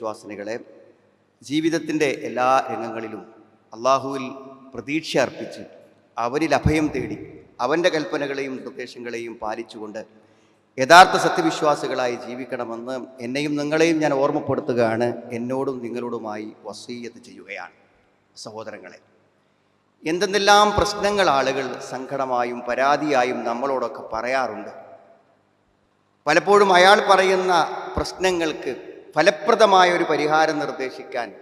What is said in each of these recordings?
സത്യവിശ്വാസിനികളെ ജീവിതത്തിന്റെ എല്ലാ രംഗങ്ങളിലും അള്ളാഹുവിൽ പ്രതീക്ഷ അർപ്പിച്ച് അവരിൽ അഭയം തേടി അവന്റെ കൽപ്പനകളെയും നിർദ്ദേശങ്ങളെയും പാലിച്ചുകൊണ്ട് യഥാർത്ഥ സത്യവിശ്വാസികളായി ജീവിക്കണമെന്ന് എന്നെയും നിങ്ങളെയും ഞാൻ ഓർമ്മപ്പെടുത്തുകയാണ്. എന്നോടും നിങ്ങളോടുമായി വസീയത്ത് ചെയ്യുകയാണ്. സഹോദരങ്ങളെ എന്തെന്തെല്ലാം പ്രശ്നങ്ങൾ ആളുകൾ സങ്കടമായും പരാതിയായും നമ്മളോടൊക്കെ പറയാറുണ്ട്. പലപ്പോഴും അയാൾ പറയുന്ന പ്രശ്നങ്ങൾക്ക് ഫലപ്രദമായ ഒരു പരിഹാരം നിർദ്ദേശിക്കാൻ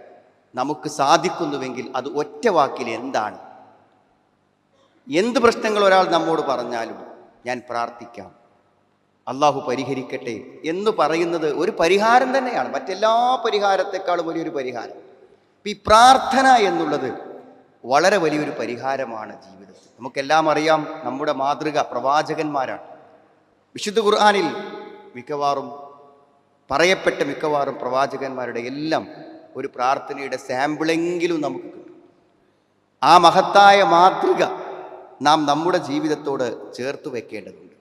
നമുക്ക് സാധിക്കുന്നുവെങ്കിൽ അത് ഒറ്റ വാക്കിൽ എന്താണ്? എന്ത് പ്രശ്നങ്ങൾ ഒരാൾ നമ്മോട് പറഞ്ഞാലും ഞാൻ പ്രാർത്ഥിക്കാം. അള്ളാഹു പരിഹരിക്കട്ടെ എന്ന് പറയുന്നത് ഒരു പരിഹാരം തന്നെയാണ്. മറ്റെല്ലാ പരിഹാരത്തെക്കാളും വലിയൊരു പരിഹാരം. ഈ പ്രാർത്ഥന എന്നുള്ളത് വളരെ വലിയൊരു പരിഹാരമാണ് ജീവിതത്തിൽ. നമുക്കെല്ലാം അറിയാം നമ്മുടെ മാതൃക പ്രവാചകന്മാരാണ്. വിശുദ്ധ ഖുർആാനിൽ മിക്കവാറും പറയപ്പെട്ട മിക്കവാറും പ്രവാചകന്മാരുടെ എല്ലാം ഒരു പ്രാർത്ഥനയുടെ സാമ്പിളെങ്കിലും നമുക്ക് കിട്ടും. ആ മഹത്തായ മാതൃക നാം നമ്മുടെ ജീവിതത്തോട് ചേർത്ത് വെക്കേണ്ടതുണ്ട്.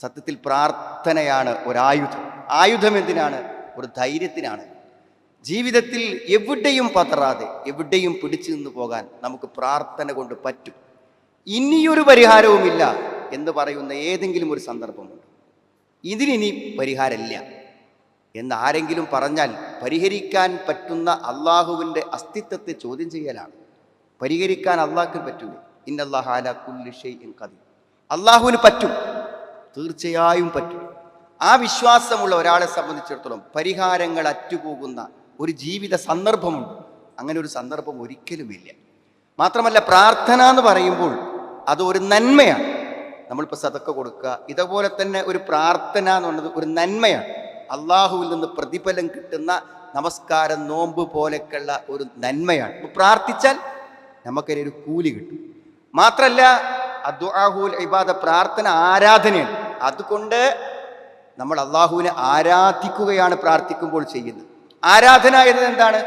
സത്യത്തിൽ പ്രാർത്ഥനയാണ് ഒരായുധം. ആയുധം എന്തിനാണ്? ഒരു ധൈര്യത്തിനാണ്. ജീവിതത്തിൽ എവിടെയും പതറാതെ എവിടെയും പിടിച്ചു നിന്ന് പോകാൻ നമുക്ക് പ്രാർത്ഥന കൊണ്ട് പറ്റും. ഇനിയൊരു പരിഹാരവുമില്ല എന്ന് പറയുന്ന ഏതെങ്കിലും ഒരു സന്ദർഭമുണ്ട്. ഇതിനി പരിഹാരമില്ല. എന്ന് ആരെങ്കിലും പറഞ്ഞാൽ പരിഹരിക്കാൻ പറ്റുന്ന അള്ളാഹുവിന്റെ അസ്തിത്വത്തെ ചോദ്യം ചെയ്യലാണ്. പരിഹരിക്കാൻ അള്ളാഹ്ക്ക് പറ്റൂല. ഇന്നല്ലാഹാല കുല്ലി ഷൈഇൻ അള്ളാഹുവിന് പറ്റും. തീർച്ചയായും പറ്റും. ആ വിശ്വാസമുള്ള ഒരാളെ സംബന്ധിച്ചിടത്തോളം പരിഹാരങ്ങൾ അറ്റുപോകുന്ന ഒരു ജീവിത സന്ദർഭമുണ്ട്. അങ്ങനെ ഒരു സന്ദർഭം ഒരിക്കലുമില്ല. മാത്രമല്ല പ്രാർത്ഥന എന്ന് പറയുമ്പോൾ അത് ഒരു നന്മയാണ്. നമ്മളിപ്പോൾ സതക്ക കൊടുക്കുക. ഇതുപോലെ തന്നെ ഒരു പ്രാർത്ഥന എന്ന് പറയുന്നത് ഒരു നന്മയാണ്. അള്ളാഹുവിൽ നിന്ന് പ്രതിഫലം കിട്ടുന്ന നമസ്കാരം നോമ്പ് പോലെയൊക്കെയുള്ള ഒരു നന്മയാണ്. പ്രാർത്ഥിച്ചാൽ നമുക്കൊരു കൂലി കിട്ടും. മാത്രല്ല അദ്വാഹുൽ ഇബാദ പ്രാർത്ഥന ആരാധനയാണ്. അതുകൊണ്ട് നമ്മൾ അള്ളാഹുവിനെ ആരാധിക്കുകയാണ് പ്രാർത്ഥിക്കുമ്പോൾ ചെയ്യുന്നത്. ആരാധന എന്നത് എന്താണ്?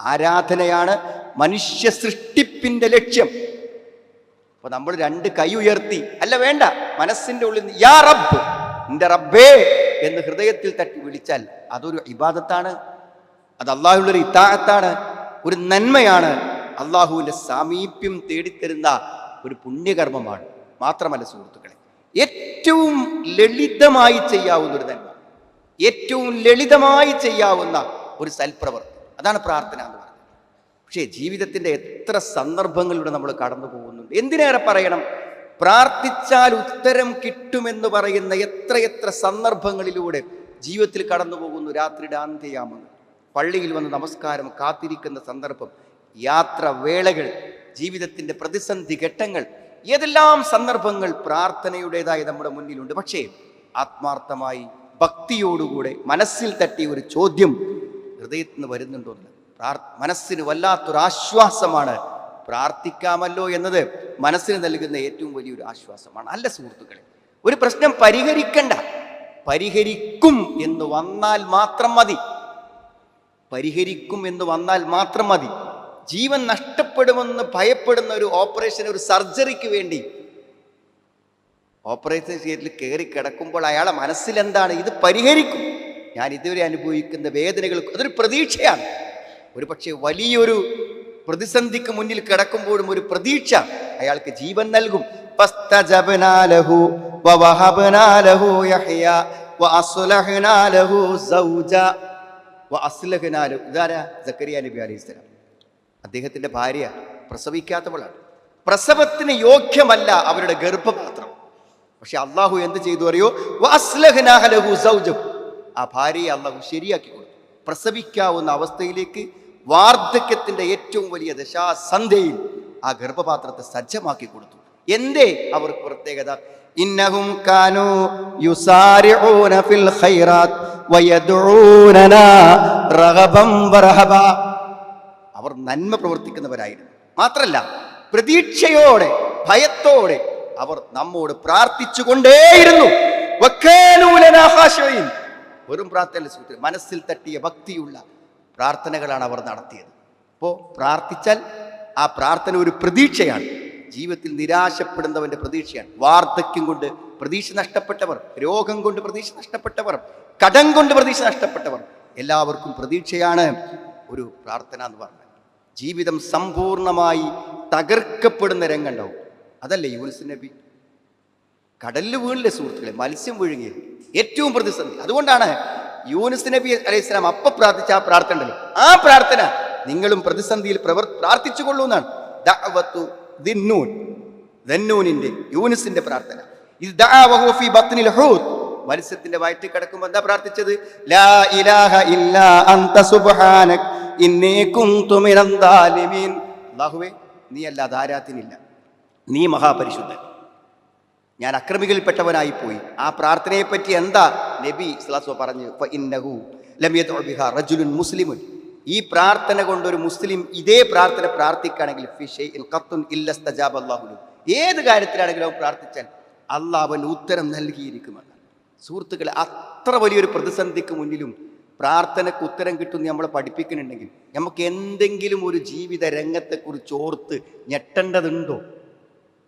ആരാധനയാണ് മനുഷ്യ സൃഷ്ടിപ്പിന്റെ ലക്ഷ്യം. അപ്പൊ നമ്മൾ രണ്ട് കൈ ഉയർത്തി അല്ല വേണ്ട മനസ്സിന്റെ ഉള്ളിൽ നിന്ന് യാ റബ്ബ് എന്റെ റബ്ബേ എന്ന് ഹൃദയത്തിൽ തട്ടി വിളിച്ചാൽ അതൊരു ഇബാദത്താണ്. അത് അള്ളാഹുള്ളൊരു ഇത്താഹത്താണ് ഒരു നന്മയാണ്. അള്ളാഹുവിന്റെ സാമീപ്യം തേടിത്തരുന്ന ഒരു പുണ്യകർമ്മമാണ്. മാത്രമല്ല സുഹൃത്തുക്കളെ ഏറ്റവും ലളിതമായി ചെയ്യാവുന്ന ഒരു നന്മ ഏറ്റവും ലളിതമായി ചെയ്യാവുന്ന ഒരു സൽപ്രവർത്തി അതാണ് പ്രാർത്ഥന എന്ന് പറയുന്നത്. പക്ഷേ ജീവിതത്തിന്റെ എത്ര സന്ദർഭങ്ങളിലൂടെ നമ്മൾ കടന്നു പോകുന്നുണ്ട് എന്തിനേറെ പറയണം? പ്രാർത്ഥിച്ചാൽ ഉത്തരം കിട്ടുമെന്ന് പറയുന്ന എത്രയെത്ര സന്ദർഭങ്ങളിലൂടെ ജീവിതത്തിൽ കടന്നു പോകുന്നു രാത്രിയുടെ അന്ത്യയാമങ്ങൾ പള്ളിയിൽ വന്ന് നമസ്കാരം കാത്തിരിക്കുന്ന സന്ദർഭം യാത്ര വേളകൾ ജീവിതത്തിന്റെ പ്രതിസന്ധി ഘട്ടങ്ങൾ ഏതെല്ലാം സന്ദർഭങ്ങൾ പ്രാർത്ഥനയുടേതായി നമ്മുടെ മുന്നിലുണ്ട്. പക്ഷേ ആത്മാർത്ഥമായി ഭക്തിയോടുകൂടെ മനസ്സിൽ തട്ടിയ ഒരു ചോദ്യം ഹൃദയത്തിൽ വരുന്നുണ്ടോ പ്രാർ മനസ്സിന് വല്ലാത്തൊരു ആശ്വാസമാണ് പ്രാർത്ഥിക്കാമല്ലോ എന്നത് മനസ്സിന് നൽകുന്ന ഏറ്റവും വലിയൊരു ആശ്വാസമാണ്. അല്ല സുഹൃത്തുക്കളെ ഒരു പ്രശ്നം പരിഹരിക്കണ്ട. പരിഹരിക്കും എന്ന് വന്നാൽ മാത്രം മതി. പരിഹരിക്കും എന്ന് വന്നാൽ മാത്രം മതി. ജീവൻ നഷ്ടപ്പെടുമെന്ന് ഭയപ്പെടുന്ന ഒരു ഓപ്പറേഷൻ ഒരു സർജറിക്ക് വേണ്ടി ഓപ്പറേഷൻ തിയേറ്ററിൽ കയറി കിടക്കുമ്പോൾ അയാളെ മനസ്സിലെന്താണ്? ഇത് പരിഹരിക്കും. ഞാൻ ഇതുവരെ അനുഭവിക്കുന്ന വേദനകൾ അതൊരു പ്രതീക്ഷയാണ്. ഒരു പക്ഷേ വലിയൊരു പ്രതിസന്ധിക്ക് മുന്നിൽ കിടക്കുമ്പോഴും ഒരു പ്രതീക്ഷ അയാൾക്ക് ജീവൻ നൽകും. അദ്ദേഹത്തിന്റെ ഭാര്യ പ്രസവിക്കാത്തവളാണ്. പ്രസവത്തിന് യോഗ്യമല്ല അവരുടെ ഗർഭപാത്രം. പക്ഷെ അള്ളാഹു എന്ത് ചെയ്തു അറിയോ? ആ ഭാര്യയെ അള്ളാഹു ശരിയാക്കി കൊടുത്തു. പ്രസവിക്കാവുന്ന അവസ്ഥയിലേക്ക് വാർദ്ധക്യത്തിന്റെ ഏറ്റവും വലിയ ദശാസന്ധ്യയിൽ ആ ഗർഭപാത്രത്തെ സജ്ജമാക്കി കൊടുത്തു. എന്തേ അവർക്ക് പ്രത്യേകത? ഇന്നഹും കാനു യുസാരിഊന ഫിൽ ഖൈറാത്ത് വയദ്ഊനനാ റഗബം വറഹബ. അവർ നന്മ പ്രവർത്തിക്കുന്നവരായിരുന്നു. മാത്രല്ല പ്രതീക്ഷയോടെ ഭയത്തോടെ അവർ നമ്മോട് പ്രാർത്ഥിച്ചുകൊണ്ടേയിരുന്നു. വെറും പ്രാർത്ഥന മനസ്സിൽ തട്ടിയ ഭക്തിയുള്ള പ്രാർത്ഥനകളാണ് അവർ നടത്തിയത്. അപ്പോൾ പ്രാർത്ഥിച്ചാൽ ആ പ്രാർത്ഥന ഒരു പ്രതീക്ഷയാണ്. ജീവിതത്തിൽ നിരാശപ്പെടുന്നവന്റെ പ്രതീക്ഷയാണ്. വാർദ്ധക്യം കൊണ്ട് പ്രതീക്ഷ നഷ്ടപ്പെട്ടവർ രോഗം കൊണ്ട് പ്രതീക്ഷ നഷ്ടപ്പെട്ടവർ കടം കൊണ്ട് പ്രതീക്ഷ നഷ്ടപ്പെട്ടവർ എല്ലാവർക്കും പ്രതീക്ഷയാണ് ഒരു പ്രാർത്ഥന എന്ന് പറഞ്ഞത് ജീവിതം സമ്പൂർണമായി തകർക്കപ്പെടുന്ന രംഗമുണ്ടാവും. അതല്ലേ യൂനിസ് നബി? കടലിൽ വീണില്ലേ സുഹൃത്തുക്കളെ? മത്സ്യം വീഴുകയിൽ ഏറ്റവും പ്രതിസന്ധി. അതുകൊണ്ടാണ് യൂനിസ് നബി അലൈഹി സ്വലാം അപ്പൊ പ്രാർത്ഥിച്ച ആ പ്രാർത്ഥന ഉണ്ടല്ലോ. ആ പ്രാർത്ഥന നിങ്ങളും പ്രതിസന്ധിയിൽ പ്രവർ പ്രാർത്ഥിച്ചുകൊള്ളൂ എന്നാണ് ദഅവത്തു ദിന്നൂൻ. ദന്നൂനിന്റെ യൂനിസിന്റെ പ്രാർത്ഥന. ഇത് ഫീ ബത്നിൽ മത്സ്യത്തിന്റെ വയറ്റിൽ കിടക്കുമ്പോൾ എന്താ പ്രാർത്ഥിച്ചത്? ലാ ഇലാഹ ഇല്ലാ അന്ത സുബ്ഹാനക്. ദാലിമീൻ. അല്ലാഹുവേ നീ അല്ലാതെ ആരാത്തിനില്ല നീ മഹാപരിശുദ്ധൻ. ഞാൻ അക്രമികളിൽപ്പെട്ടവനായി പോയി. ആ പ്രാർത്ഥനയെ പറ്റി എന്താ നബി സ്ലാസോ പറഞ്ഞു "ഫ ഇന്നഹു ലം യദ്ഉ ബിഹാ റജുലുൻ മുസ്ലിമുൻ. ഈ പ്രാർത്ഥന കൊണ്ട് ഒരു മുസ്ലിം ഇതേ പ്രാർത്ഥന പ്രാർത്ഥിക്കുകയാണെങ്കിൽ ഫിഷെ കത്തുൻ ഖത്തുൻ ഇല്ല ഇസ്തജാബ അല്ലാഹു ലഹു. ഏത് കാര്യത്തിലാണെങ്കിലും അവൻ പ്രാർത്ഥിച്ചാൽ അള്ളാഹ് അവൻ ഉത്തരം നൽകിയിരിക്കുമെന്ന്. സുഹൃത്തുക്കളെ അത്ര വലിയൊരു പ്രതിസന്ധിക്ക് മുന്നിലും പ്രാർത്ഥനയ്ക്ക് ഉത്തരം കിട്ടുമെന്ന് നമ്മളെ പഠിപ്പിക്കുന്നുണ്ടെങ്കിൽ നമുക്ക് എന്തെങ്കിലും ഒരു ജീവിത രംഗത്തെക്കുറിച്ച് ഓർത്ത് ഞെട്ടേണ്ടതുണ്ടോ?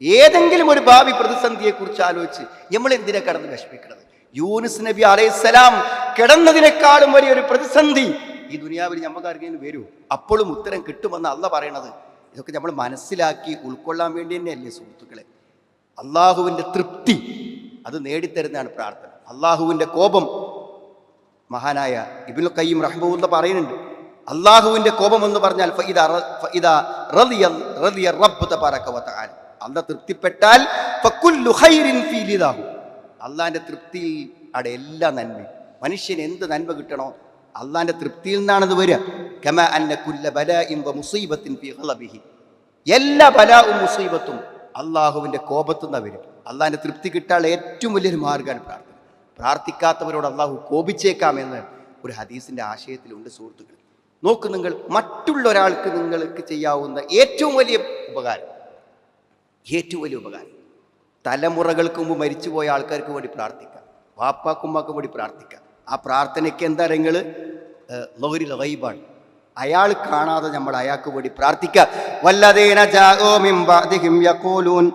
ഏതെങ്കിലും ഒരു ഭാവി പ്രതിസന്ധിയെക്കുറിച്ച് ആലോചിച്ച് നമ്മൾ എന്തിനാ കടന്ന് വിഷമിക്കുന്നത് യൂനുസ് നബി അലൈഹിസ്സലാം കിടന്നതിനേക്കാളും വലിയൊരു പ്രതിസന്ധി ഈ ദുനിയാവിൽ നമുക്ക് ആർക്കെങ്കിലും വരൂ? അപ്പോഴും ഉത്തരം കിട്ടുമെന്ന് അല്ല പറയണത്. ഇതൊക്കെ നമ്മൾ മനസ്സിലാക്കി ഉൾക്കൊള്ളാൻ വേണ്ടി തന്നെയല്ലേ സുഹൃത്തുക്കളെ? അള്ളാഹുവിന്റെ തൃപ്തി അത് നേടിത്തരുന്നതാണ് പ്രാർത്ഥന. അള്ളാഹുവിന്റെ കോപം മഹാനായ ഇബിൽ കയ്യും റഹ്മുല്ല പറയുന്നുണ്ട്. അള്ളാഹുവിന്റെ കോപം എന്ന് പറഞ്ഞാൽ അള്ള തൃപ്തിപ്പെട്ടാൽ അള്ളാഹിന്റെ തൃപ്തിയിൽ അവിടെ എല്ലാ നന്മയും മനുഷ്യന് എന്ത് നന്മ കിട്ടണോ അള്ളാന്റെ തൃപ്തിയിൽ നിന്നാണത് വരിക. കമ അന്ന കുല്ല ബല വ മുസീബത്തിൻ ഖലബിഹി എല്ലാ ബലാവും മുസീബത്തും അള്ളാഹുവിന്റെ കോപത്തു നിന്നാണ് വരും അള്ളാഹിന്റെ തൃപ്തി കിട്ടാനുള്ള ഏറ്റവും വലിയൊരു മാർഗമാണ് പ്രാർത്ഥന. പ്രാർത്ഥിക്കാത്തവരോട് അള്ളാഹു കോപിച്ചേക്കാമെന്ന് ഒരു ഹദീസിന്റെ ആശയത്തിലുണ്ട് സുഹൃത്തുക്കൾ നോക്ക് നിങ്ങൾ മറ്റുള്ള ഒരാൾക്ക് നിങ്ങൾക്ക് ചെയ്യാവുന്ന ഏറ്റവും വലിയ ഉപകാരം. ഏറ്റവും വലിയ ഉപകാരം. തലമുറകൾക്ക് മുമ്പ് മരിച്ചുപോയ ആൾക്കാർക്ക് വേണ്ടി പ്രാർത്ഥിക്കാം വാപ്പാക്കുമ്മാക്ക് വേണ്ടി പ്രാർത്ഥിക്കാം ആ പ്രാർത്ഥനയ്ക്ക് എന്താ നിങ്ങൾ ലോരി ലൈബാണ് അയാൾ കാണാതെ നമ്മൾ അയാൾക്ക് വേണ്ടി പ്രാർത്ഥിക്കുക. വല്ലദീന ജാഗോ യഖൂലൂൻ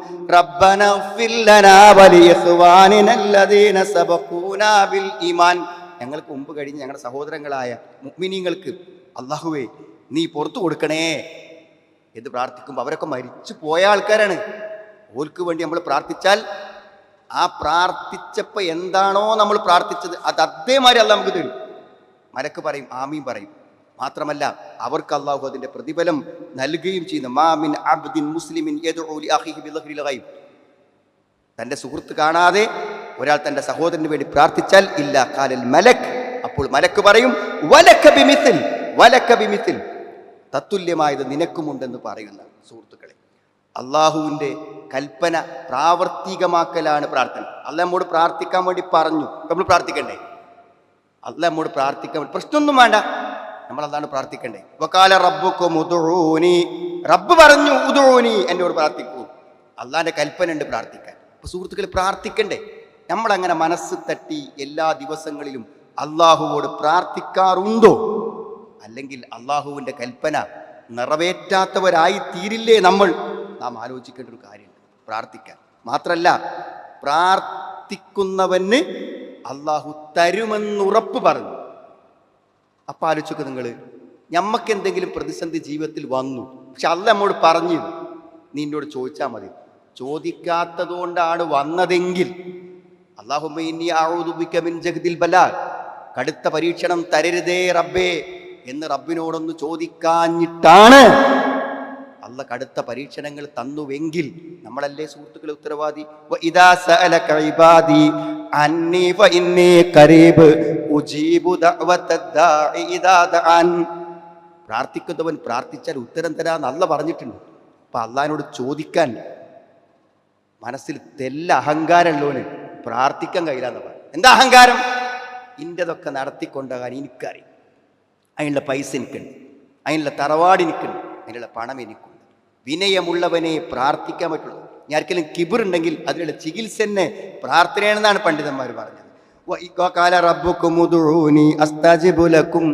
സബഖൂനാ ബിൽ ഈമാൻ. ഞങ്ങൾക്ക് മുമ്പ് കഴിഞ്ഞ് ഞങ്ങളുടെ സഹോദരങ്ങളായ മുഗ്മിനീങ്ങൾക്ക് അള്ളാഹുവേ നീ പുറത്തു കൊടുക്കണേ. എന്ന് പ്രാർത്ഥിക്കുമ്പോൾ അവരൊക്കെ മരിച്ചു പോയ ആൾക്കാരാണ്. ഓൽക്ക് വേണ്ടി നമ്മൾ പ്രാർത്ഥിച്ചാൽ ആ പ്രാർത്ഥിച്ചപ്പോൾ എന്താണോ നമ്മൾ പ്രാർത്ഥിച്ചത് അത് അതേമാതിരി അല്ല നമുക്ക് തരും. മലക്ക് പറയും ആമീൻ പറയും. മാത്രമല്ല അവർക്ക് അള്ളാഹു അതിന്റെ പ്രതിഫലം നൽകുകയും ചെയ്യുന്നു. മാമിൻ അബ്ദിൻ മുസ്ലിമിൻ തന്റെ സുഹൃത്ത് കാണാതെ ഒരാൾ തന്റെ സഹോദരന് വേണ്ടി പ്രാർത്ഥിച്ചാൽ ഇല്ല കാലൽ മലക്. അപ്പോൾ മലക്ക് പറയും വലക്ക ബിമിത്തിൽ വലക്ക ബിമിത്തിൽ. തത്തുല്യമായത് നിനക്കുമുണ്ടെന്ന് പറയുന്ന സുഹൃത്തുക്കളെ അള്ളാഹുവിന്റെ കൽപ്പന പ്രാവർത്തികമാക്കലാണ് പ്രാർത്ഥന. അല്ല നമ്മോട് പ്രാർത്ഥിക്കാൻ വേണ്ടി പറഞ്ഞു. നമ്മൾ പ്രാർത്ഥിക്കണ്ടേ? അല്ല നമ്മോട് പ്രാർത്ഥിക്കാൻ പ്രശ്നമൊന്നും വേണ്ട. നമ്മൾ അതാണ് പ്രാർത്ഥിക്കണ്ടേ? വക്കാല റബ്ബുക്കും ഉദുഊനി. റബ്ബ് പറഞ്ഞു ഉദുഊനി എന്നോട് പ്രാർത്ഥിക്കൂ. അല്ലാന്റെ കൽപ്പന ഉണ്ട് പ്രാർത്ഥിക്കാൻ. അപ്പൊ സുഹൃത്തുക്കൾ പ്രാർത്ഥിക്കണ്ടേ? നമ്മളങ്ങനെ മനസ്സ് തട്ടി എല്ലാ ദിവസങ്ങളിലും അള്ളാഹുവോട് പ്രാർത്ഥിക്കാറുണ്ടോ? അല്ലെങ്കിൽ അള്ളാഹുവിന്റെ കൽപ്പന നിറവേറ്റാത്തവരായി തീരില്ലേ നമ്മൾ? നാം ആലോചിക്കേണ്ട ഒരു കാര്യമുണ്ട്. പ്രാർത്ഥിക്കാൻ. മാത്രല്ല പ്രാർത്ഥിക്കുന്നവന് അള്ളാഹു തരുമെന്നുറപ്പ് പറഞ്ഞു. അപ്പം ആലോചിച്ചൊക്കെ നിങ്ങൾ ഞമ്മക്ക് എന്തെങ്കിലും പ്രതിസന്ധി ജീവിതത്തിൽ വന്നു. പക്ഷെ അല്ല നമ്മോട് പറഞ്ഞു. നീ എന്നോട് ചോദിച്ചാൽ മതി. ചോദിക്കാത്തത് കൊണ്ടാണ് വന്നതെങ്കിൽ അള്ളാഹുബിൻ ജഗദിൽ ബലാ കടുത്ത പരീക്ഷണം തരരുതേ റബ്ബേ എന്ന് റബ്ബിനോടൊന്ന് ചോദിക്കാഞ്ഞിട്ടാണ് അല്ല കടുത്ത പരീക്ഷണങ്ങൾ തന്നുവെങ്കിൽ നമ്മളല്ലേ സുഹൃത്തുക്കളെ ഉത്തരവാദി? പ്രാർത്ഥിക്കുന്നവൻ പ്രാർത്ഥിച്ചാൽ ഉത്തരം തരാന്ന് അല്ല പറഞ്ഞിട്ടുണ്ട്. അപ്പൊ അള്ളഹാനോട് ചോദിക്കാൻ മനസ്സിൽ തെല്ല അഹങ്കാരമുള്ളവന് പ്രാർത്ഥിക്കാൻ കഴിയില്ല പറഞ്ഞു. എന്താ അഹങ്കാരം? ഇന്റെതൊക്കെ നടത്തിക്കൊണ്ടാകാൻ എനിക്കറിയും. അതിനുള്ള പൈസ എനിക്കുണ്ട്. അതിനുള്ള തറവാട് എനിക്കുണ്ട്. അതിനുള്ള പണം എനിക്കുണ്ട് വിനയമുള്ളവനെ പ്രാർത്ഥിക്കാൻ പറ്റുള്ളൂ ഇനി ആർക്കെങ്കിലും കിബിറുണ്ടെങ്കിൽ അതിനുള്ള ചികിത്സ തന്നെ പ്രാർത്ഥനയാണെന്നാണ് പണ്ഡിതന്മാർ പറഞ്ഞത് وقال ربكم ادعوني استجب لكم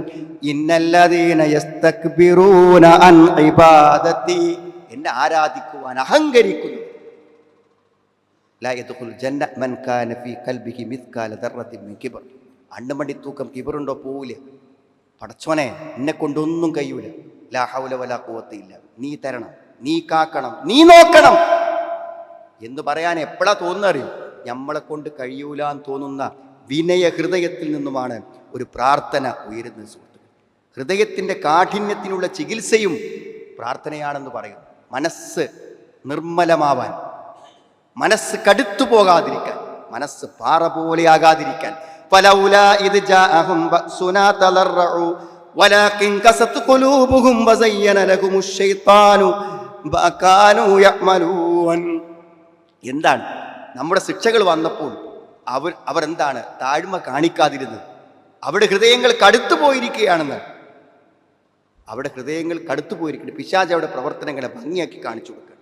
ان الذين يستكبرون عن عبادتي എന്നെ ആരാധിക്കുവാൻ അഹങ്കരിക്കുന്നു لا يدخل الجنة من كان في قلبه مثقال ذرة من كبر അണ്ണുമണ്ടി തൂക്കം കിബറുണ്ടോ പോവില്ല പടച്ചോനെ എന്നെ കൊണ്ടൊന്നും കഴിയൂല ലാ ഹൗല വലാ നീ തരണം നീ കാക്കണം നീ നോക്കണം. എന്ന് പറയാൻ എപ്പോഴാ തോന്നുന്ന അറിയും? നമ്മളെ കൊണ്ട് കഴിയൂലാന്ന് തോന്നുന്ന വിനയ ഹൃദയത്തിൽ നിന്നുമാണ് ഒരു പ്രാർത്ഥന ഉയരുന്നത് സുഹൃത്തുക്കൾ ഹൃദയത്തിന്റെ കാഠിന്യത്തിനുള്ള ചികിത്സയും പ്രാർത്ഥനയാണെന്ന് പറയുന്നു. മനസ്സ് നിർമ്മലമാവാൻ മനസ്സ് കടുത്തു പോകാതിരിക്കാൻ മനസ്സ് പാറ പോലെയാകാതിരിക്കാൻ ഇത് ولكن قست قلوبهم وزين لهم الشيطان ما كانوا يعملون എന്താണ് നമ്മുടെ ശിക്ഷകൾ വന്നപ്പോൾ അവർ അവർ എന്താണ് താഴ്മ കാണിക്കാതിരുന്നത് അവിടെ ഹൃദയങ്ങൾ കടുത്തു പോയിരിക്കുകയാണെന്ന് അവിടെ ഹൃദയങ്ങൾ കടുത്തു പോയിരിക്കുന്നു പിശാജ് അവിടെ പ്രവർത്തനങ്ങളെ ഭംഗിയാക്കി കാണിച്ചു കൊടുക്കുക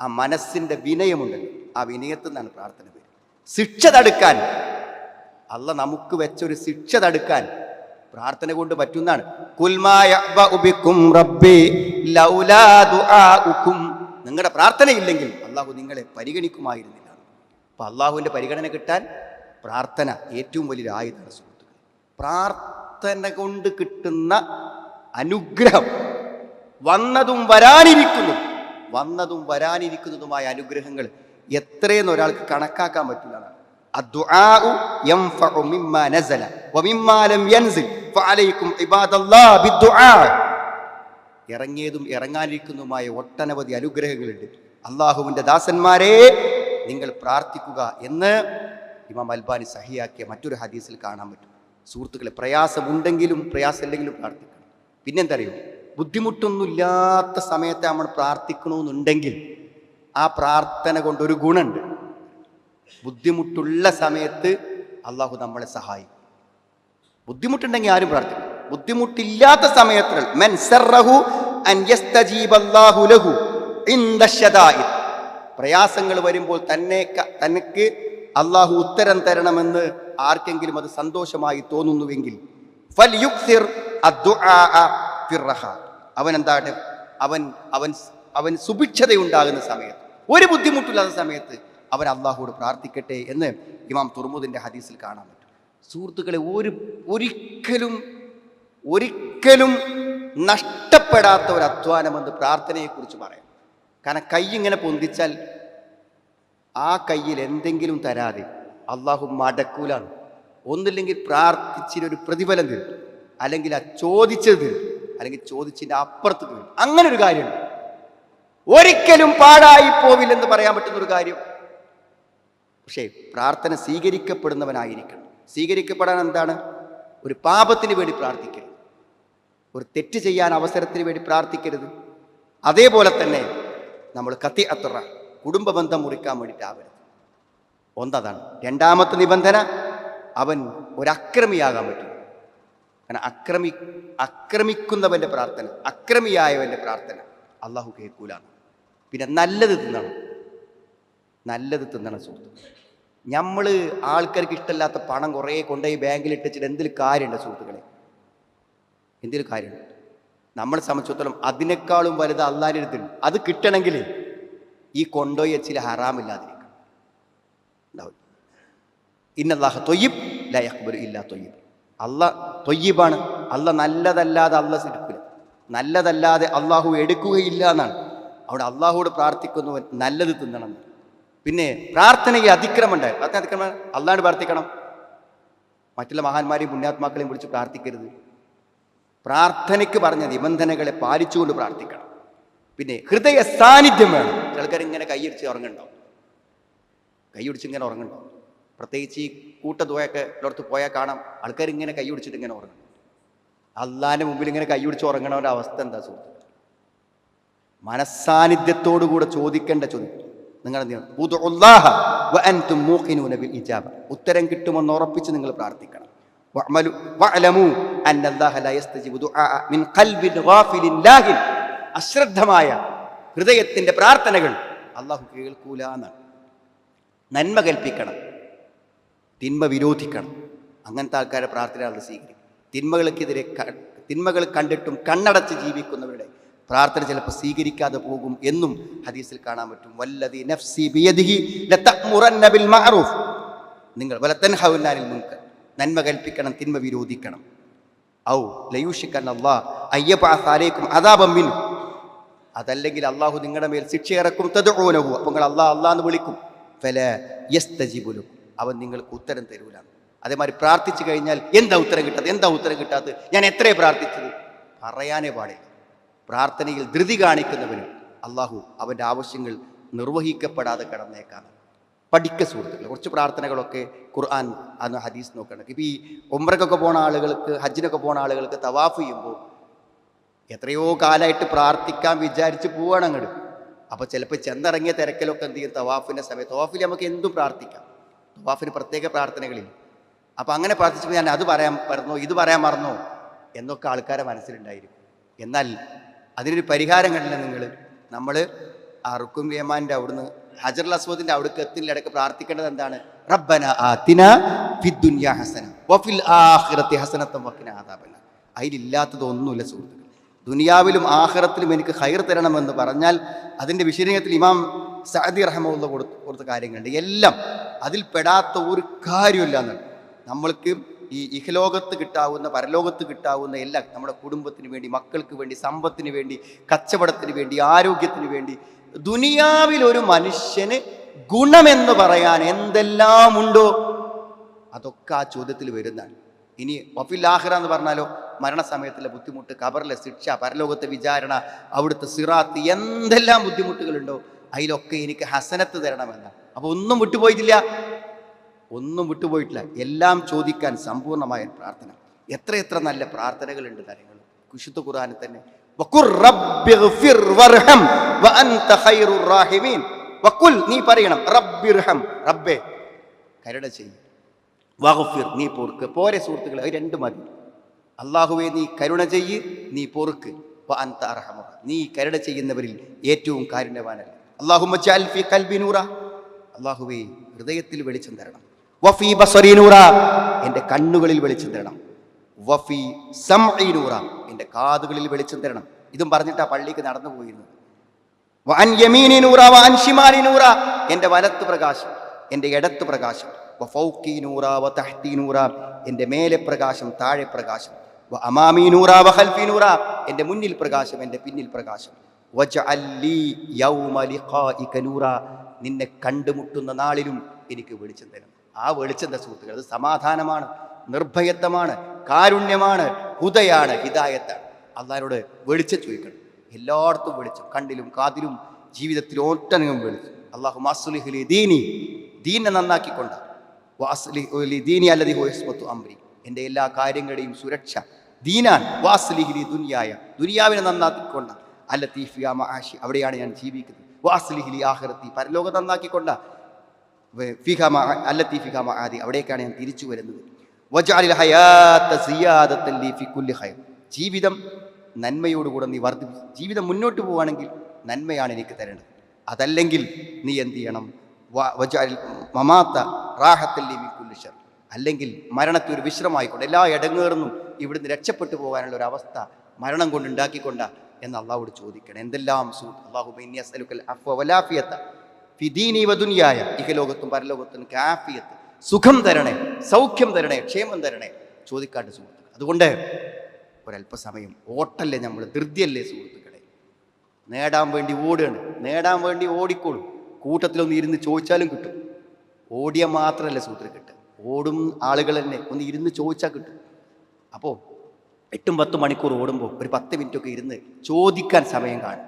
ആ മനസ്സിൻ്റെ വിനയമുണ്ടല്ലോ ആ വിനയത്തിൽ നിന്നാണ് പ്രാർത്ഥന വരുന്നത് ശിക്ഷ തടുക്കാൻ അല്ല നമുക്ക് വെച്ചൊരു ശിക്ഷ തടുക്കാൻ പ്രാർത്ഥന കൊണ്ട് പറ്റുന്നതാണ്. നിങ്ങളുടെ പ്രാർത്ഥനയില്ലെങ്കിൽ അള്ളാഹു നിങ്ങളെ പരിഗണിക്കുമായിരുന്നില്ല. അപ്പൊ അള്ളാഹുവിന്റെ പരിഗണന കിട്ടാൻ പ്രാർത്ഥന ഏറ്റവും വലിയൊരു ആയുധമാണ് സുഹൃത്തുക്കൾ പ്രാർത്ഥന കൊണ്ട് കിട്ടുന്ന അനുഗ്രഹം വന്നതും വരാനിരിക്കുന്നതും വന്നതും വരാനിരിക്കുന്നതുമായ അനുഗ്രഹങ്ങൾ എത്രയെന്ന് ഒരാൾക്ക് കണക്കാക്കാൻ പറ്റില്ല ഇറങ്ങിയതും ഇറങ്ങാനിരിക്കുന്നതുമായ ഒട്ടനവധി അനുഗ്രഹങ്ങളുണ്ട്. അള്ളാഹുവിന്റെ ദാസന്മാരെ നിങ്ങൾ പ്രാർത്ഥിക്കുക എന്ന് ഇമാം അൽബാനി സഹിയാക്കിയ മറ്റൊരു ഹദീസിൽ കാണാൻ പറ്റും. സുഹൃത്തുക്കളെ പ്രയാസമുണ്ടെങ്കിലും പ്രയാസമില്ലെങ്കിലും പ്രാർത്ഥിക്കണം. പിന്നെന്താ അറിയോ ബുദ്ധിമുട്ടൊന്നുമില്ലാത്ത സമയത്ത് നമ്മൾ പ്രാർത്ഥിക്കണമെന്നുണ്ടെങ്കിൽ ആ പ്രാർത്ഥന കൊണ്ടൊരു ഗുണമുണ്ട്. ബുദ്ധിമുട്ടുള്ള സമയത്ത് അള്ളാഹു നമ്മളെ സഹായിക്കും. ബുദ്ധിമുട്ടുണ്ടെങ്കിൽ ആരും പ്രാർത്ഥിക്കും ബുദ്ധിമുട്ടില്ലാത്ത സമയത്തിൽ ലഹു. പ്രയാസങ്ങൾ വരുമ്പോൾ തന്നെ തനിക്ക് അള്ളാഹു ഉത്തരം തരണമെന്ന് ആർക്കെങ്കിലും അത് സന്തോഷമായി തോന്നുന്നുവെങ്കിൽ. അവൻ എന്താണ് അവൻ അവൻ അവൻ സുഭിക്ഷതയുണ്ടാകുന്ന സമയത്ത് ഒരു ബുദ്ധിമുട്ടില്ലാത്ത സമയത്ത് അവൻ അള്ളാഹുവോട് പ്രാർത്ഥിക്കട്ടെ എന്ന് ഇമാം തുർമുദിന്റെ ഹദീസിൽ പറ്റും സുഹൃത്തുക്കളെ ഒരു ഒരിക്കലും ഒരിക്കലും നഷ്ടപ്പെടാത്ത ഒരു അധ്വാനമെന്ന് പ്രാർത്ഥനയെക്കുറിച്ച് പറയാം. കാരണം കൈ ഇങ്ങനെ പൊന്തിച്ചാൽ ആ കയ്യിൽ എന്തെങ്കിലും തരാതെ അള്ളാഹു മടക്കൂലാണ്. ഒന്നില്ലെങ്കിൽ പ്രാർത്ഥിച്ചിനൊരു പ്രതിഫലം തരും. അല്ലെങ്കിൽ ആ ചോദിച്ചത് തരും. അല്ലെങ്കിൽ ചോദിച്ചതിന്റെ അപ്പുറത്ത് തരും. അങ്ങനെ ഒരു കാര്യമുണ്ട്. ഒരിക്കലും പാടായി പോവില്ലെന്ന് പറയാൻ പറ്റുന്ന ഒരു കാര്യം. പക്ഷേ പ്രാർത്ഥന സ്വീകരിക്കപ്പെടുന്നവനായിരിക്കണം. സ്വീകരിക്കപ്പെടാൻ എന്താണ്? ഒരു പാപത്തിന് വേണ്ടി പ്രാർത്ഥിക്കരുത്. ഒരു തെറ്റ് ചെയ്യാൻ അവസരത്തിന് വേണ്ടി പ്രാർത്ഥിക്കരുത്. അതേപോലെ തന്നെ നമ്മൾ കത്തി അത്ര കുടുംബ ബന്ധം മുറിക്കാൻ വേണ്ടിയിട്ടാവരുത് ഒന്നതാണ്. രണ്ടാമത്തെ നിബന്ധന അവൻ ഒരക്രമിയാകാൻ പറ്റും. കാരണം അക്രമി അക്രമിക്കുന്നവന്റെ പ്രാർത്ഥന അക്രമിയായവന്റെ പ്രാർത്ഥന അള്ളാഹു കേൾക്കൂലാണ്. പിന്നെ നല്ലത് തിന്നണം. നല്ലത് തിന്നണം സുഹൃത്തുക്കളെ. നമ്മൾ ആൾക്കാർക്ക് ഇഷ്ടമില്ലാത്ത പണം കുറേ കൊണ്ടുപോയി ബാങ്കിൽ ഇട്ടിച്ചിട്ട് എന്തൊരു കാര്യമുണ്ട് സുഹൃത്തുക്കളെ? എന്തൊരു കാര്യമുണ്ട്? നമ്മളെ സംബന്ധിച്ചിടത്തോളം അതിനേക്കാളും വലുത് അള്ളാഹിന്റെ അത് കിട്ടണമെങ്കിൽ ഈ കൊണ്ടുപോയി വെച്ചിൽ ഹറാമില്ലാതിരിക്കും ഉണ്ടാവും. ഇന്നല്ലാഹ തൊയ്യബ് ല ഇല്ല തൊയ്യബ്. അല്ല തൊയ്യബാണ്. അല്ല നല്ലതല്ലാതെ അല്ല എടുക്കില്ല നല്ലതല്ലാതെ അള്ളാഹു എടുക്കുകയില്ല എന്നാണ്. അവിടെ അള്ളാഹുവോട് പ്രാർത്ഥിക്കുന്നവൻ നല്ലത് തിന്നണം. പിന്നെ പ്രാർത്ഥനയ്ക്ക് അതിക്രമമുണ്ട്. പ്രാർത്ഥന അതിക്രമം അല്ലാണ്ട് പ്രാർത്ഥിക്കണം. മറ്റുള്ള മഹാന്മാരെയും പുണ്യാത്മാക്കളെയും വിളിച്ച് പ്രാർത്ഥിക്കരുത്. പ്രാർത്ഥനയ്ക്ക് പറഞ്ഞ നിബന്ധനകളെ പാലിച്ചുകൊണ്ട് പ്രാർത്ഥിക്കണം. പിന്നെ ഹൃദയ സാന്നിധ്യം വേണം. ചിലക്കാർ ഇങ്ങനെ കൈയടിച്ച് ഉറങ്ങുന്നുണ്ടാവും കൈയടിച്ച് ഇങ്ങനെ ഉറങ്ങുന്നുണ്ടാവും പ്രത്യേകിച്ച് ഈ കൂട്ടതുവയൊക്കെ ഉള്ളടത്ത് പോയാൽ കാണാം. ആൾക്കാർ ഇങ്ങനെ കൈ പിടിച്ചിട്ട് ഇങ്ങനെ ഉറങ്ങും. അള്ളാന്റെ മുമ്പിൽ ഇങ്ങനെ കൈ ഉറങ്ങണവന്റെ അവസ്ഥ എന്താ സുഹൃത്ത് മനസ്സാന്നിധ്യത്തോടുകൂടെ ചോദിക്കേണ്ട ചോദ്യം. നിങ്ങൾ ഇജാബ. ഉത്തരം കിട്ടുമെന്ന് ഉറപ്പിച്ച് നിങ്ങൾ പ്രാർത്ഥിക്കണം. അശ്രദ്ധമായ ഹൃദയത്തിന്റെ പ്രാർത്ഥനകൾ അള്ളാഹു കേൾക്കൂല എന്നാണ്. നന്മ കൽപ്പിക്കണം. തിന്മ വിരോധിക്കണം. അങ്ങനത്തെ ആൾക്കാരെ പ്രാർത്ഥന അത് സ്വീകരിക്കും തിന്മകൾക്കെതിരെ തിന്മകൾ കണ്ടിട്ടും കണ്ണടച്ച് ജീവിക്കുന്നവരുടെ പ്രാർത്ഥന ചിലപ്പോൾ സ്വീകരിക്കാതെ പോകും എന്നും ഹദീസിൽ കാണാൻ പറ്റും. വല്ലതി നഫ്സി ബിയദിഹി ലതഅ്മുറന്ന ബിൽ മഅറൂഫ്. നിങ്ങൾ വലതൻ അനിൽ മുൻകർ. നന്മ കൽപ്പിക്കണം തിന്മ വിരോധിക്കണം. ഔ ലയൂഷിക്കൻ അള്ളാ അയ്യപ്പാലേക്കും അതാപമ്മിൻ അതല്ലെങ്കിൽ അള്ളാഹു നിങ്ങളുടെ മേൽ ശിക്ഷ ഇറക്കും തദഊനഹു. അപ്പോൾ നിങ്ങൾ അള്ളാഹ് അള്ളാന്ന് വിളിക്കും. ഫല യസ്തജിബുലും അവൻ നിങ്ങൾക്ക് ഉത്തരം തരൂല അതേമാതിരി പ്രാർത്ഥിച്ചു കഴിഞ്ഞാൽ എന്താ ഉത്തരം കിട്ടാത്തത്? എന്താ ഉത്തരം കിട്ടാത്തത്? ഞാൻ എത്രയേ പ്രാർത്ഥിച്ചത്? പറയാനേ പാടില്ല. പ്രാർത്ഥനയിൽ ധൃതി കാണിക്കുന്നവന് അള്ളാഹു അവന്റെ ആവശ്യങ്ങൾ നിർവഹിക്കപ്പെടാതെ കടന്നേക്കാണ്. പഠിക്ക സുഹൃത്തുക്കൾ കുറച്ച് പ്രാർത്ഥനകളൊക്കെ ഖുർആൻ അന്ന് ഹദീസ് നോക്കണം. ഇപ്പം ഈ ഒമ്രക്കൊക്കെ പോണ ആളുകൾക്ക് ഹജ്ജിനൊക്കെ പോണ ആളുകൾക്ക് തവാഫ് ചെയ്യുമ്പോൾ എത്രയോ കാലമായിട്ട് പ്രാർത്ഥിക്കാൻ വിചാരിച്ച് പോവാണ് അങ്ങോട്ട് അപ്പോൾ ചിലപ്പോൾ ചെന്നിറങ്ങിയ തിരക്കിലൊക്കെ എന്ത് ചെയ്യും? തവാഫിന്റെ സമയത്ത് തവാഫിൽ നമുക്ക് എന്തും പ്രാർത്ഥിക്കാം. തവാഫിന് പ്രത്യേക പ്രാർത്ഥനകളിൽ അപ്പോൾ അങ്ങനെ പ്രാർത്ഥിച്ചപ്പോൾ ഞാൻ അത് പറയാൻ മറന്നോ ഇത് പറയാൻ മറന്നോ എന്നൊക്കെ ആൾക്കാരെ മനസ്സിലുണ്ടായിരിക്കും. എന്നാൽ അതിനൊരു പരിഹാരം കണ്ടില്ല നിങ്ങൾ നമ്മൾ ആ റുക്കും യമാന്റെ അവിടുന്ന് ഹജർ അസ്വദിന്റെ അവിടുക്ക് എത്തുന്ന ഇടയ്ക്ക് പ്രാർത്ഥിക്കേണ്ടത് എന്താണ്? റബ്ബന ആതിന ഫിദ്ദുനിയ ഹസന വഫിൽ ആഖിറത്തി ഹസനത്തം വക്കിന ആദാബന അതിലില്ലാത്തതൊന്നുമില്ല സുഹൃത്തുക്കൾ ദുനിയാവിലും ആഖിറത്തിലും എനിക്ക് ഹൈർ തരണമെന്ന് പറഞ്ഞാൽ അതിന്റെ വിശദീകരണത്തിൽ ഇമാം സഅദി റഹമുള്ള കൊടുത്ത കൊടുത്ത കാര്യങ്ങളുണ്ട്. എല്ലാം അതിൽ പെടാത്ത ഒരു കാര്യമില്ല എന്നാണ് നമ്മൾക്ക് ഈ ഇഹലോകത്ത് കിട്ടാവുന്ന പരലോകത്ത് കിട്ടാവുന്ന എല്ലാം നമ്മുടെ കുടുംബത്തിന് വേണ്ടി മക്കൾക്ക് വേണ്ടി സമ്പത്തിന് വേണ്ടി കച്ചവടത്തിന് വേണ്ടി ആരോഗ്യത്തിന് വേണ്ടി ദുനിയാവിൽ ഒരു മനുഷ്യന് ഗുണമെന്ന് പറയാൻ എന്തെല്ലാം ഉണ്ടോ അതൊക്കെ ആ ചോദ്യത്തിൽ വരുന്നതാണ്. ഇനി വഫിൽ ആഹിറ എന്ന് പറഞ്ഞാലോ മരണസമയത്തിലെ ബുദ്ധിമുട്ട് കബറിലെ ശിക്ഷ പരലോകത്തെ വിചാരണ അവിടുത്തെ സിറാത്ത് എന്തെല്ലാം ബുദ്ധിമുട്ടുകളുണ്ടോ? അതിലൊക്കെ എനിക്ക് ഹസനത്ത് തരണമെന്ന് അപ്പോൾ ഒന്നും വിട്ടുപോയിട്ടില്ല. ഒന്നും വിട്ടുപോയിട്ടില്ല. എല്ലാം ചോദിക്കാൻ സമ്പൂർണമായ പ്രാർത്ഥന. എത്ര എത്ര നല്ല പ്രാർത്ഥനകളുണ്ട് കാര്യങ്ങൾ. കുശുദ്ധ ഖുർആാനിൽ തന്നെ നീ പറയണം റബ്ബിർഹം റബ്ബേ കരുണ നീ പൊറുക്ക്. പോരെ സുഹൃത്തുക്കളെ രണ്ട് മതി. അള്ളാഹുവെ നീ കരുണ ചെയ്യ് നീ പൊറുക്ക്. നീ കരുണ ചെയ്യുന്നവരിൽ ഏറ്റവും കാരുണ്യവാനല്ല. നൂറ. അള്ളാഹുവേ ഹൃദയത്തിൽ വെളിച്ചം തരണം. വഫി ബസറി നൂറ. എന്റെ കണ്ണുകളിൽ വെളിച്ചം തരണം. വഫി സംറ എന്റെ കാതുകളിൽ വെളിച്ചം തരണം. ഇതും പറഞ്ഞിട്ട് ആ പള്ളിക്ക് നടന്നു പോയിരുന്നത്. വഅൻ യമീനി നൂറ വഅൻ ശിമാലി നൂറ. എന്റെ വലത്ത് പ്രകാശം എന്റെ ഇടത്ത് പ്രകാശം. എന്റെ എന്റെ മേലെ പ്രകാശം താഴെ പ്രകാശം. വ അമാമി നൂറ വഖൽഫി നൂറ. എന്റെ മുന്നിൽ പ്രകാശം എന്റെ പിന്നിൽ പ്രകാശം. യൗമ ലിഖാഇക നൂറ. നിന്നെ കണ്ടുമുട്ടുന്ന നാളിലും എനിക്ക് വെളിച്ചം തരണം. ആ വെളിച്ചം സുഹൃത്തുക്കൾ അത് സമാധാനമാണ് നിർഭയത്വമാണ് കാരുണ്യമാണ് ഹുദയാണ് ഹിതായത്താണ് അള്ളാഹിനോട് വെളിച്ചം ചോദിക്കണം. എല്ലായിടത്തും വെളിച്ചം കണ്ണിലും കാതിലും ജീവിതത്തിൽ ഒട്ടനകം വെളിച്ചം അള്ളാഹു മാസുലിഹുലി ദീനി ദീനെ നന്നാക്കിക്കൊണ്ട്. വാസ്ലിഹുലി ദീനി അല്ലതി ഹോസ്മത്തു അമ്രി എന്റെ എല്ലാ കാര്യങ്ങളുടെയും സുരക്ഷ ദീനാൻ വാസ്ലിഹിലി ദുനിയായ ദുനിയാവിനെ നന്നാക്കിക്കൊണ്ട്. അല്ല തീഫിയ മഹാഷി അവിടെയാണ് ഞാൻ ജീവിക്കുന്നത്. വാസ്ലിഹിലി ആഹ്റത്തി പരലോകം നന്നാക്കിക്കൊണ്ട. ഫിഹമ അല്ലത്തി ഫിഹമ ആദി. അവിടേക്കാണ് ഞാൻ തിരിച്ചു വരുന്നത്. ജീവിതം നന്മയോടുകൂടെ നീ വർദ്ധിപ്പി ജീവിതം മുന്നോട്ട് പോവുകയാണെങ്കിൽ നന്മയാണ് എനിക്ക് തരേണ്ടത്. അതല്ലെങ്കിൽ നീ എന്ത് ചെയ്യണം? വജാലിൽ മമാത്ത റാഹത്തല്ലി ലീ കുല്ലി ഷർ. അല്ലെങ്കിൽ മരണത്തെ ഒരു വിശ്രമായിക്കൊണ്ട് എല്ലാ ഇടങ്ങേറുന്നും ഇവിടുന്ന് രക്ഷപ്പെട്ടു പോകാനുള്ള ഒരു അവസ്ഥ മരണം കൊണ്ട് ഉണ്ടാക്കിക്കൊണ്ട എന്ന് അള്ളാഹോട് ചോദിക്കണം. എന്തെല്ലാം സൂ അള്ളാഹു ഫിദീനി ഇഹലോകത്തും പരലോകത്തും കാഫിയത്ത്. സുഖം തരണേ സൗഖ്യം തരണേ ക്ഷേമം തരണേ. ചോദിക്കാട്ട് സുഹൃത്തുക്കൾ അതുകൊണ്ട് ഒരല്പസമയം ഓട്ടല്ലേ നമ്മൾ ധൃതിയല്ലേ സുഹൃത്തുക്കളെ? നേടാൻ വേണ്ടി ഓടുകയാണ്. നേടാൻ വേണ്ടി ഓടിക്കോളും. കൂട്ടത്തിലൊന്ന് ഇരുന്ന് ചോദിച്ചാലും കിട്ടും. ഓടിയ മാത്രമല്ല സുഹൃത്തുക്കൾ കിട്ടുക. ഓടും ആളുകൾ തന്നെ ഒന്ന് ഇരുന്ന് ചോദിച്ചാൽ കിട്ടും. അപ്പോൾ എട്ടും പത്തും മണിക്കൂർ ഓടുമ്പോൾ ഒരു പത്ത് മിനിറ്റൊക്കെ ഇരുന്ന് ചോദിക്കാൻ സമയം കാണും.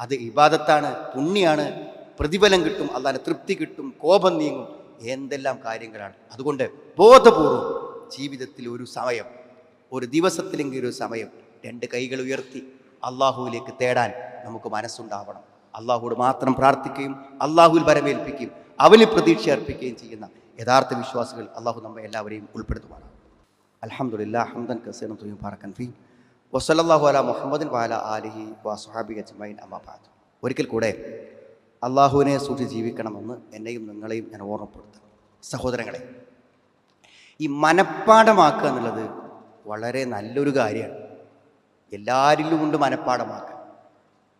അത് ഇബാദത്താണ് പുണ്യാണ് പ്രതിഫലം കിട്ടും അല്ലാതെ തൃപ്തി കിട്ടും കോപം നീങ്ങും എന്തെല്ലാം കാര്യങ്ങളാണ്. അതുകൊണ്ട് ബോധപൂർവം ജീവിതത്തിൽ ഒരു സമയം ഒരു ദിവസത്തിലെങ്കിലും ഒരു സമയം രണ്ട് കൈകൾ ഉയർത്തി അള്ളാഹുവിലേക്ക് തേടാൻ നമുക്ക് മനസ്സുണ്ടാവണം. അള്ളാഹുവോട് മാത്രം പ്രാർത്ഥിക്കുകയും അള്ളാഹുവിൽ വരവേൽപ്പിക്കുകയും അവന് പ്രതീക്ഷ അർപ്പിക്കുകയും ചെയ്യുന്ന യഥാർത്ഥ വിശ്വാസികൾ അള്ളാഹു നമ്മെ എല്ലാവരെയും ഉൾപ്പെടുത്തുവാണ് അലഹമുല്ലാ ഹംദൻ കസീറൻ തുയും പാറക്കൻ ഫീ. വസല്ലല്ലാഹു അലാ മുഹമ്മദിൻ വാല ആലിഹി വസ്ഹാബി അജ്മൈൻ അമ്മാ ബഅദ്. ഒരിക്കൽ കൂടെ അള്ളാഹുവിനെ സൂക്ഷിച്ച് ജീവിക്കണമെന്ന് എന്നെയും നിങ്ങളെയും ഞാൻ ഓർമ്മപ്പെടുത്തണം സഹോദരങ്ങളെ ഈ മനഃപ്പാഠമാക്കുക എന്നുള്ളത് വളരെ നല്ലൊരു കാര്യമാണ്. എല്ലാവരിലും കൊണ്ട് മനഃപ്പാഠമാക്കുക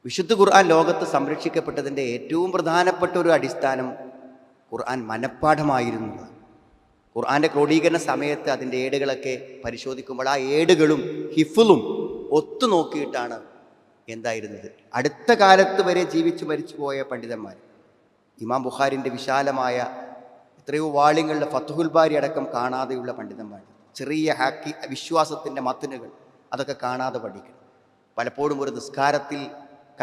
വിശുദ്ധ ഖുർആൻ ലോകത്ത് സംരക്ഷിക്കപ്പെട്ടതിന്റെ ഏറ്റവും പ്രധാനപ്പെട്ട ഒരു അടിസ്ഥാനം ഖുർആൻ മനഃപ്പാഠമായിരുന്നു ഖുർആന്റെ ക്രോഡീകരണ സമയത്ത് അതിന്റെ ഏടുകളൊക്കെ പരിശോധിക്കുമ്പോൾ ആ ഏടുകളും ഹിഫുലും ഒത്തു നോക്കിയിട്ടാണ് എന്തായിരുന്നത്? അടുത്ത കാലത്ത് വരെ ജീവിച്ചു മരിച്ചു പോയ പണ്ഡിതന്മാർ. ഇമാം ബുഖാരിന്റെ വിശാലമായ എത്രയോ വാളിങ്ങളുടെ ഫത്തുഹുൽ ബാരി അടക്കം കാണാതെയുള്ള പണ്ഡിതന്മാർ. ചെറിയ ഹാക്കി വിശ്വാസത്തിന്റെ മത്തനുകൾ അതൊക്കെ കാണാതെ പഠിക്കണം. പലപ്പോഴും ഒരു നിസ്കാരത്തിൽ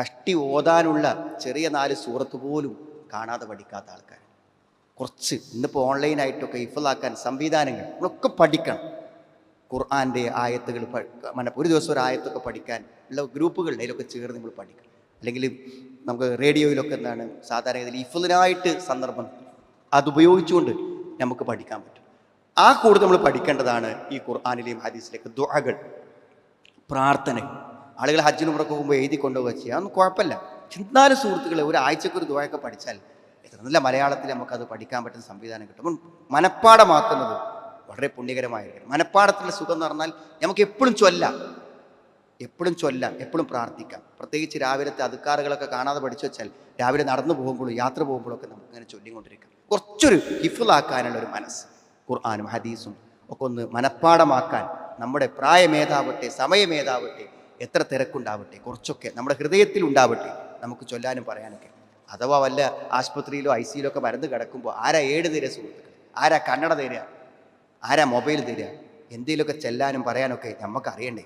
കഷ്ടി ഓതാനുള്ള ചെറിയ നാല് സൂറത്ത് പോലും കാണാതെ പഠിക്കാത്ത ആൾക്കാർ. കുറച്ച് ഇന്നിപ്പോൾ ഓൺലൈനായിട്ടൊക്കെ ഇഫലാക്കാൻ സംവിധാനങ്ങൾ. നമ്മളൊക്കെ പഠിക്കണം. ഖുർആന്റെ ആയത്തുകൾ മന- ഒരു ദിവസം ഒരു ആയത്തൊക്കെ പഠിക്കാൻ ഉള്ള ഗ്രൂപ്പുകളുടെയിലൊക്കെ ചേർന്ന് നമ്മൾ പഠിക്കണം. അല്ലെങ്കിൽ നമുക്ക് റേഡിയോയിലൊക്കെ എന്താണ് സാധാരണ ഇതിൽ ഇഫുലിനായിട്ട് സന്ദർഭം അതുപയോഗിച്ചുകൊണ്ട് നമുക്ക് പഠിക്കാൻ പറ്റും. ആ കൂടുതൽ നമ്മൾ പഠിക്കേണ്ടതാണ് ഈ ഖുർആാനിലെയും ഹദീസിലേക്ക് ദുഹകൾ പ്രാർത്ഥനകൾ. ആളുകൾ ഹജ്ജിന് ഉറക്കം പോകുമ്പോൾ എഴുതി കൊണ്ടുപോകുക ചെയ്യുക അതൊന്നും കുഴപ്പമില്ല. എന്നാലും സുഹൃത്തുക്കളെ ഒരു ആഴ്ചക്ക് ഒരു ദുഹയൊക്കെ പഠിച്ചാൽ എത്ര നല്ല മലയാളത്തിൽ നമുക്കത് പഠിക്കാൻ പറ്റുന്ന സംവിധാനം കിട്ടും. മനഃപ്പാടമാക്കുന്നത് വളരെ പുണ്യകരമായ കാര്യം. മനഃപ്പാടത്തിന്റെ സുഖം എന്ന് പറഞ്ഞാൽ നമുക്ക് എപ്പോഴും ചൊല്ലാം. എപ്പോഴും ചൊല്ലാം എപ്പോഴും പ്രാർത്ഥിക്കാം. പ്രത്യേകിച്ച് രാവിലത്തെ അതുക്കാറുകളൊക്കെ കാണാതെ പഠിച്ചു വെച്ചാൽ രാവിലെ നടന്നു പോകുമ്പോഴും യാത്ര പോകുമ്പോഴൊക്കെ നമുക്ക് ഇങ്ങനെ ചൊല്ലിക്കൊണ്ടിരിക്കാം. കുറച്ചൊരു ഹിഫിലാക്കാനുള്ള ഒരു മനസ്സ് ഖുർആാനും ഹദീസും ഒക്കെ ഒന്ന് മനഃപ്പാടമാക്കാൻ നമ്മുടെ പ്രായമേതാവട്ടെ സമയമേതാവട്ടെ എത്ര തിരക്കുണ്ടാവട്ടെ കുറച്ചൊക്കെ നമ്മുടെ ഹൃദയത്തിൽ ഉണ്ടാവട്ടെ നമുക്ക് ചൊല്ലാനും പറയാനൊക്കെ. അഥവാ വല്ല ആശുപത്രിയിലോ ഐ സിയിലോ ഒക്കെ മരുന്ന് കിടക്കുമ്പോൾ ആരാ ഏഴ് തരിക സുഹൃത്തുക്കൾ ആരാ കണ്ണട തരിക? ആരാ മൊബൈൽ തരിക? എന്തെങ്കിലുമൊക്കെ ചെല്ലാനും പറയാനൊക്കെ നമുക്ക് അറിയണ്ടേ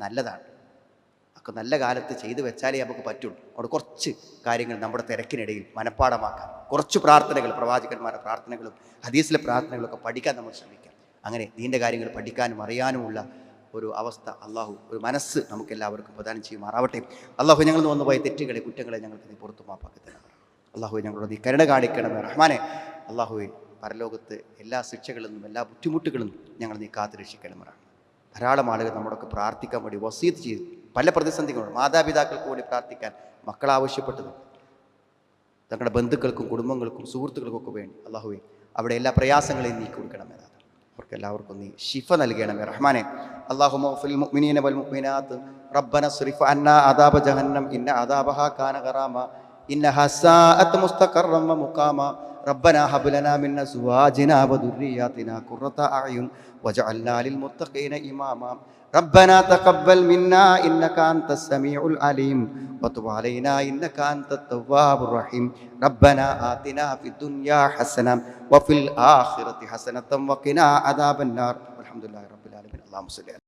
നല്ലതാണ്. ഒക്കെ നല്ല കാലത്ത് ചെയ്തു വെച്ചാലേ നമുക്ക് പറ്റുള്ളൂ. അവിടെ കുറച്ച് കാര്യങ്ങൾ നമ്മുടെ തിരക്കിനിടയിൽ മനഃപ്പാടമാക്കാം. കുറച്ച് പ്രാർത്ഥനകൾ പ്രവാചകന്മാരുടെ പ്രാർത്ഥനകളും ഹദീസിലെ പ്രാർത്ഥനകളൊക്കെ പഠിക്കാൻ നമ്മൾ ശ്രമിക്കാം. അങ്ങനെ നീണ്ട കാര്യങ്ങൾ പഠിക്കാനും അറിയാനുമുള്ള ഒരു അവസ്ഥ അള്ളാഹു ഒരു മനസ്സ് നമുക്ക് എല്ലാവർക്കും പ്രദാനം ചെയ്യുമാറാവട്ടെ. അള്ളാഹു ഞങ്ങൾ വന്നുപോയ തെറ്റുകളെ കുറ്റങ്ങളെ ഞങ്ങൾക്ക് നീ പുറത്തു മാപ്പാക്കി തരണം അള്ളാഹു ഞങ്ങളോട് നീ കരുണ കാണിക്കണമേ റഹ്മാനെ. അള്ളാഹുവെ പരലോകത്ത് എല്ലാ ശിക്ഷകളിൽ നിന്നും എല്ലാ ബുദ്ധിമുട്ടുകളും ഞങ്ങൾ നീ കാത്തു രക്ഷിക്കണമേ റഹ്മാൻ. ധാരാളം ആളുകൾ നമ്മളൊക്കെ പ്രാർത്ഥിക്കാൻ വേണ്ടി വസീത് ചെയ്തു. പല പ്രതിസന്ധികളുണ്ട് മാതാപിതാക്കൾക്ക് വേണ്ടി പ്രാർത്ഥിക്കാൻ മക്കൾ ആവശ്യപ്പെട്ടത്. തങ്ങളുടെ ബന്ധുക്കൾക്കും കുടുംബങ്ങൾക്കും സുഹൃത്തുക്കൾക്കൊക്കെ വേണ്ടി അള്ളാഹുവെ അവിടെ എല്ലാ പ്രയാസങ്ങളെയും നീക്കി കൊടുക്കണമേ നാഥ. അവർക്ക് നീ ഷിഫ നൽകണമേ റഹ്മാനെ. അള്ളാഹു ജഹന്നം. ഇന്ന അദാബഹാ കാന ഇന്ന വ മുഖാമ. ربنا هب لنا من أزواجنا وذرياتنا قرة أعين واجعلنا للمتقين إماما. ربنا تقبل منا إنك أنت السميع العليم. وتب علينا إنك أنت التواب الرحيم. ربنا آتنا في الدنيا حسنة وفي الآخرة حسنة وقنا عذاب النار. والحمد لله رب العالمين. اللهم صل على